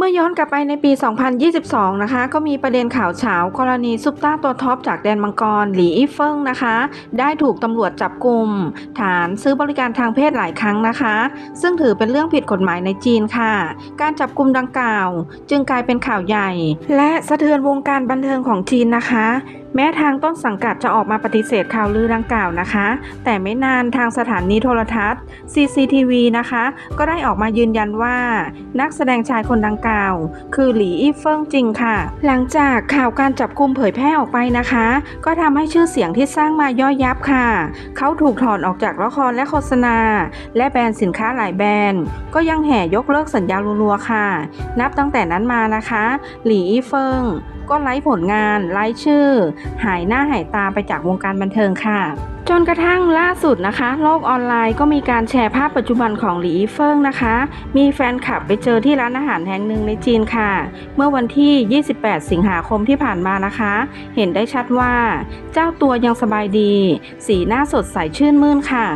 เมื่อย้อนกลับไปในปี 2022 นะคะ ก็มีประเด็นข่าวเฉากรณีซุปตาตัวท็อปจากแดนมังกรหลีอี้เฟิงนะคะ ได้ถูกตำรวจจับกลุ่ม ฐานซื้อบริการทางเพศหลายครั้งนะคะ ซึ่งถือเป็นเรื่องผิดกฎหมายในจีนค่ะ การจับกลุ่มดังกล่าว จึงกลายเป็นข่าวใหญ่ และสะเทือนวงการบันเทิงของจีนนะคะแม้ทางต้นสังกัดจะออกมาปฏิเสธข่าวลือดังกล่าวนะคะ แต่ไม่นานทางสถานีโทรทัศน์ CCTV นะคะ ก็ได้ออกมายืนยันว่า นักแสดงชายคนดังกล่าว คือหลีอี้เฟิงจริงค่ะ หลังจากข่าวการจับกลุ่มเผยแพร่ออกไปนะคะ ก็ทำให้ชื่อเสียงที่สร้างมาย่อยยับค่ะ เขาถูกถอนออกจากละครและโฆษณา และแบรนด์สินค้าหลายแบรนด์ ก็ยังแห่ยกเลิกสัญญารัวๆค่ะ นับตั้งแต่นั้นมานะคะ หลีอี้เฟิง ก็ไร้ผลงานไร้ชื่อ หายหน้าหายตาไปจากวงการบันเทิงค่ะ จนกระทั่งล่าสุดนะคะ โลกออนไลน์ก็มีการแชร์ภาพปัจจุบันของหลีอีเฟิงนะคะ มีแฟนคลับไปเจอที่ร้านอาหารแห่งหนึ่งในจีนค่ะ เมื่อวันที่ 28 สิงหาคมที่ผ่านมานะคะ เห็นได้ชัดว่า เจ้าตัวยังสบายดี สีหน้าสดใสชื่นมื่นค่ะ